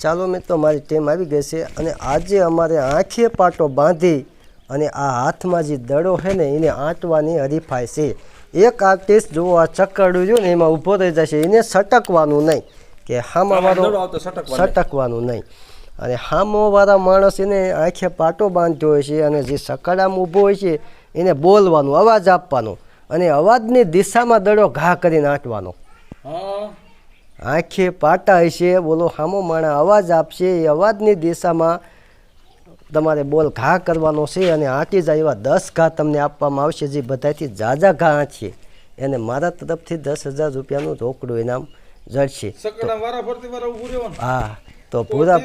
ચાલો મિત્રો મારી ટીમ આવી ગઈ છે અને આજે અમારે આંખે પાટો બાંધી અને આ હાથમાં જે દડો છે ને એને આંટવાની હરીફાઈ છે. એક આર્ટિસ્ટ જો આ ચક્કરડું જો ને એમાં ઊભો રહી જશે. એને સટકવાનું નહીં કે હામાવાળો સટકવાનો. નહીં. અને હામોવાળા માણસ એને આંખે પાટો બાંધતો હોય છે અને જે સકડામાં ઊભો હોય છે એને બોલવાનું અવાજ આપવાનો અને અવાજની દિશામાં દડો ઘા કરીને આંટવાનો. હા. આંખે પાટા હશે બોલો હામો માણા અવાજ આપશે એ અવાજની દિશામાં તમારે બોલ ઘા કરવાનો છે અને આંટી જાય એવા દસ ઘા તમને આપવામાં આવશે જે બધાથી ઝાઝા ઘા છે. એને મારા તરફથી દસ હજાર રૂપિયાનું રોકડું ઇનામ રહેવાનું હા તો પૂરા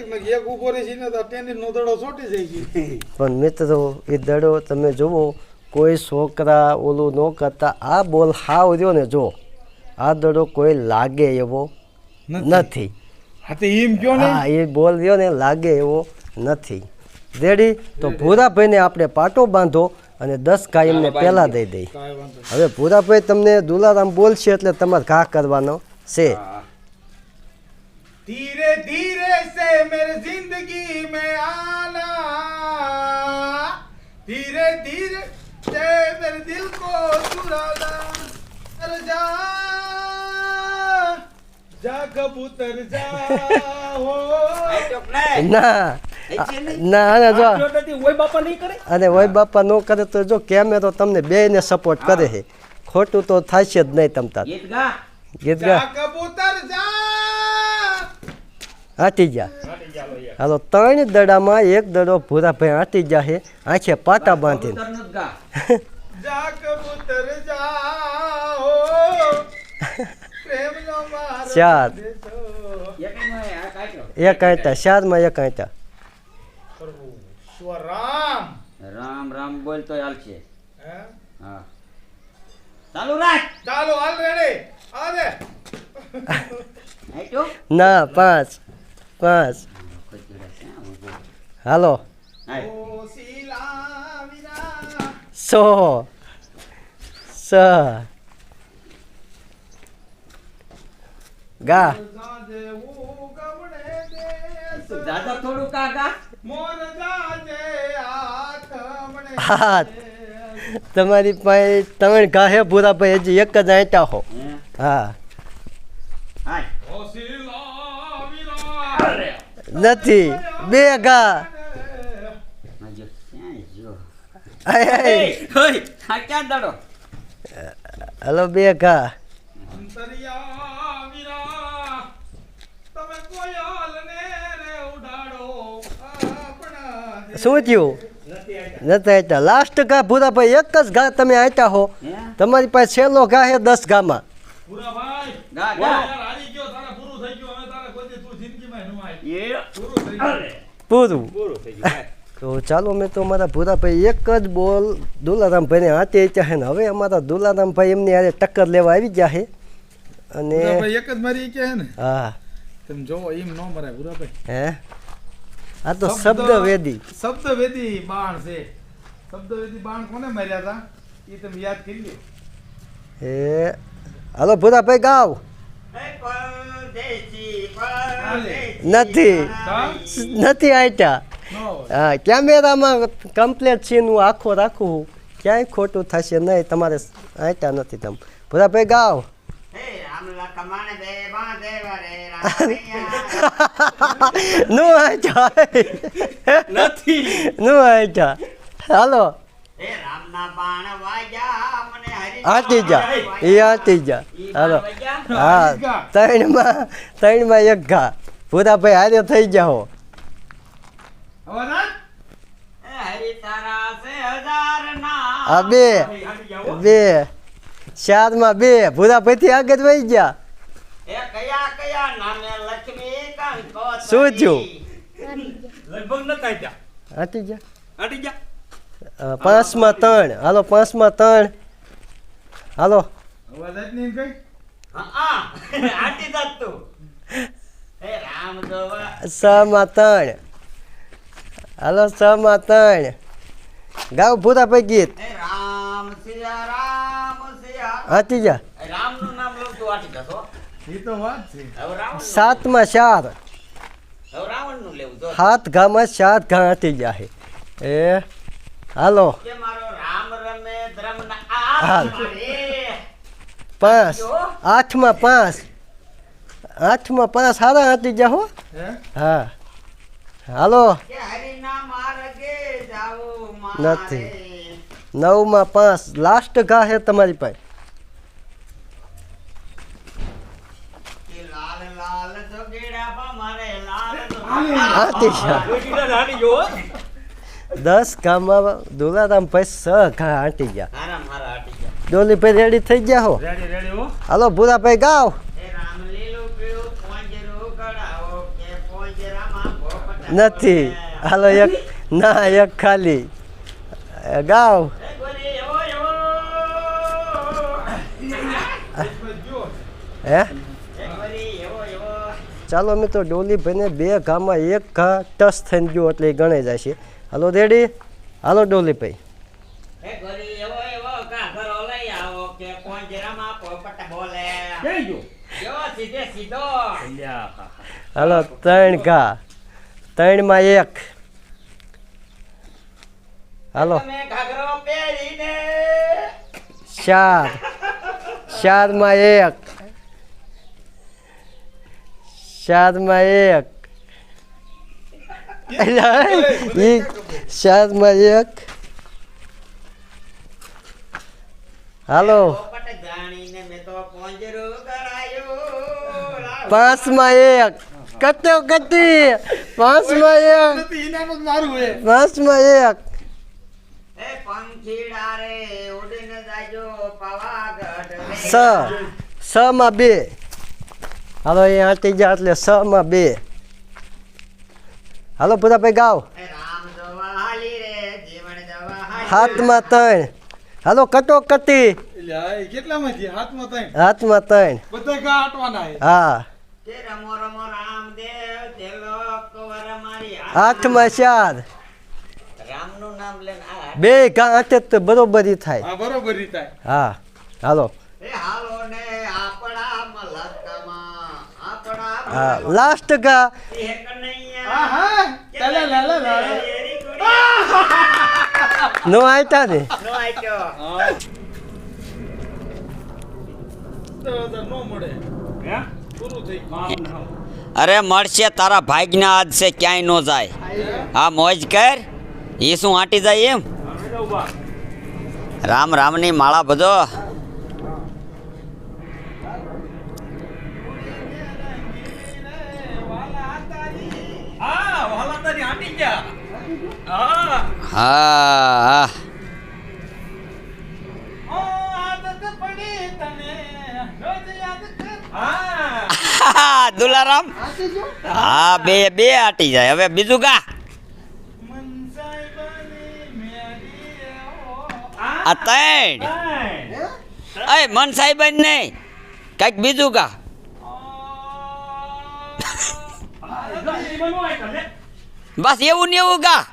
પણ મિત્રો એ દડો તમે જુઓ કોઈ છોકરા ઓલું ન કરતા. આ બોલ હાવ રહ્યો ને જો આ દડો કોઈ લાગે એવો નથી. હા તો એમ કયો ને? હા એ બોલ્યો ને લાગે એવો નથી. રેડી? તો ભૂરાભાઈને આપણે પાટો બાંધો અને દસ કાયમને પહેલાં દઈ દઈ હવે ભૂરાભાઈ તમને દુલારામ બોલશે એટલે તમારે ઘા કરવાનો છે. ધીરે ધીરે મેરે જિંદગી ના. ના. જો. અને ઓય બાપા નો કરે તો જો કેમેરો તમને બે સપોર્ટ કરે છે. ખોટું તો થશે જ નહીં તમતા ગીત ગા. હાટી જા હાલો ત્રણ દડામાં એક દડો ભૂરા ભાઈ હાટી જા છે. આંખે પાટા બાંધીને. જા કબૂતર જા. ચાર એક આંટા ચારમાં એક આંટા રામ. રામ રામ બોલ તો હાલ છે. હા? ચાલુ રાખ. ચાલુ હાલ રેડી. આવે ના પાંચ. પાંચ. હાલો. સો. સ. ગા. દાદા થોડું કાકા મોર હાથ. તમારી પાસે તમે ઘા ભૂરા ભાઈ હજી એક જ આંટા હો. હા? નથી. બે દાડો? હાલો બે ઘા શું થયું? નથી આંટા લાસ્ટ ઘા ભૂરાભાઈ એક જ ઘા તમે આંટા હો. તમારી પાસે છેલ્લો ઘા હે દસ ઘામાં પૂરા ભાઈ ગા યાર ગા હારી ગયો તારા પૂરું થઈ ગયું. હવે તારા કોઈ દી તું જિંદગીમાં નું આવી એ પૂરું થઈ ગયું. પૂરું. પૂરું થઈ ગયું તો ચાલો મેં તો અમારા ભૂરાભાઈ એક જ બોલ દુલારામભાઈને હાથે છે ને હવે અમારા દુલારામભાઈ એમની હારે ટક્કર લેવા આવી ગયા છે અને એક જ મારી કે હે ને? હા. તમે જોવો એમ ન મરાય ભૂરાભાઈ. હે? આ તો શબ્દ વેદી શબ્દ વેદી બાણ છે. શબ્દ વેદી બાણ કોને માર્યા હતા એ તમે યાદ કરી લો એ હાલો ભૂરાભાઈ ગાવ. નથી. નથી આંટા હા કેમેરામાં કમ્પ્લેટ સીન હું આખો રાખું ક્યાંય ખોટું થશે નહીં તમારે આંટા નથી તમ. ભૂરાભાઈ ગાવ. નું આંટા નથી. નું આંટા હાલો. આંટી જા. એ આંટી જા. હાલો. હા ત્રણમાં ત્રણમાં એક ઘા. ભૂરાભાઈ હારે થઈ જાઓ. બે. ના આ બે બે બે ભૂરાભાઈથી આગળ વહી ગયા. શું થયું? લગભગ ન ગયા. હટી ગયા. પાંચમાં ત્રણ. હાલો પાંચમાં ત્રણ. હાલો. અવાજ જ નહીં કઈ? હા આટી જાત તું. હે રામ જોવા. છમાં ત્રણ. હાલો છમાં ત્રણ. ગાવ ગીત રામ સિયા રામ સિયા આંટી જા રામનું નામ લઉં તું આટી જશો એ તો વાત છે હવે રામ સાતમાં ચાર હવે સાત ઘામાં સાત ઘા આંટી ગયા છે એ હાલો કે મારો રામ રમે ધર્મ હા. ના મારે પાંચ આઠમાં પાંચ આઠમાં પાંચ સારા આંટી ગયા હો હે હા હાલો કે હરિના માર્ગે જાઓ નથી. મારે નવમાં પાંચ લાસ્ટ ઘા છે તમારી પાસે આંટી ગયા દસ ગામમાં દુલારામ ભાઈ છ ઘા આંટી ગયા. ડોલી ભાઈ રેડી થઈ ગયા હો? હાલો ભૂરા ભાઈ ગાવ નથી. હાલો એક ના એક ખાલી. ગાવ હે? ચાલો મિત્રો ડોલી ભાઈને બે ઘામાં એક ઘા ટચ થઈને ગયો એટલે એ ગણાઈ જાય છે. હાલો રેડી? હાલો ડોલી ભાઈ એ ગોરી એવો એવો કાગરો લઈ આવો કે પોંજરામાં પોપટ બોલે. કઈ ગયો? જો સીધે સીધો. હાલો ત્રણ ઘા. ત્રણમાં એક. હાલો. તમે ચાર. ચારમાં એક. ચારમાં એક. ચારમાં એક. હાલો. પાંચમાં એક. કટો કટી પાંચમાં એક. પાંચમાં એક. સ માં બે. હાલો એ આંટી ગયા એટલે સ માં બે હાલો પુરાભાઈ ગાવ એ રામ જોવા હાલી રે જીવન જવા હાલી હાથમાં ત્રણ હાલો કટો કટી હાથમાં ત્રણ હે હા તે રમો રમો રામદેવ તેલો કવર મારી આઠમાં ચાર બે ઘા તો બરોબરી થાય હા બરોબર રીતે હા હાલો ને આપણા મલકમાં આપણા હા લાસ્ટ કા. નો આયતા ને નો આઈટો. હા તો તો નો મળે હે પૂરું થઈ ગયું અરે મળશે તારા ભાગના આજ છે ક્યાંય નો જાય. હા મોજ કર. એ શું આંટી જાય એમ? રામ રામની માળા બધો હા હા. દુલારામ. હા બે બે આટી જાય. હવે બીજું ગા આ ત્રણ. અય મન સાહેબ નહીં. કંઈક બીજું ગા બસ એવું ને એવું ગા.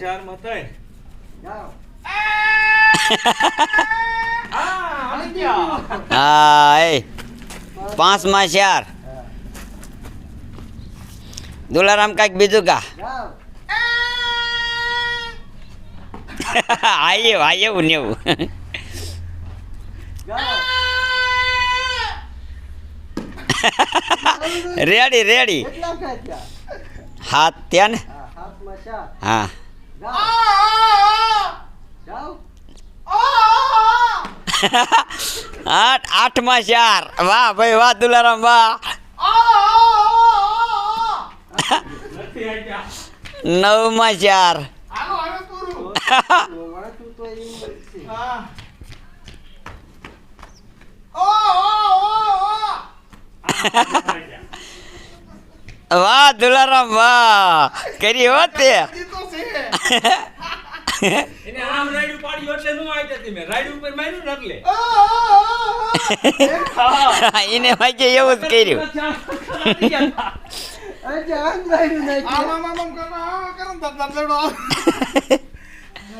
ચાર મતાય હા એ પાંચમાં ચાર. દુલારામ કાંઈક બીજું ગા. આયે આયે એવું ને એવું. Ready ready. હાથ ત્યાં ને? હા આઠ આઠમાં ચાર. વાહ ભાઈ વાહ દુલારામ વાહ. નવમાં ચાર. હાલો હવે પૂરું. હા ઓ ઓ ઓ. વાહ દુલારામ વાહ. કરી હો તે. એને આમ રાયડું પાડ્યું એટલે નું આવી જતી મેં. રાયડું ઉપર માર્યું એટલે ઓ ઓ ઓ એને વાંચે એવું જ કર્યું. લાવ આમ આમ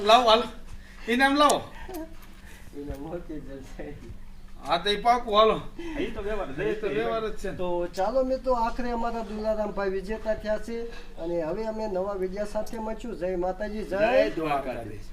લાવો હાલ. ઇનામ લાવો. હા તો પાકું હાલો. તો વ્યવહાર જ છે તો ચાલો મિત્રો આખરે અમારા દુલારામભાઈ વિજેતા થયા છે અને હવે અમે નવા વીડિયો સાથે મળશું. જય માતાજી જય જય દ્વારકાધીશ.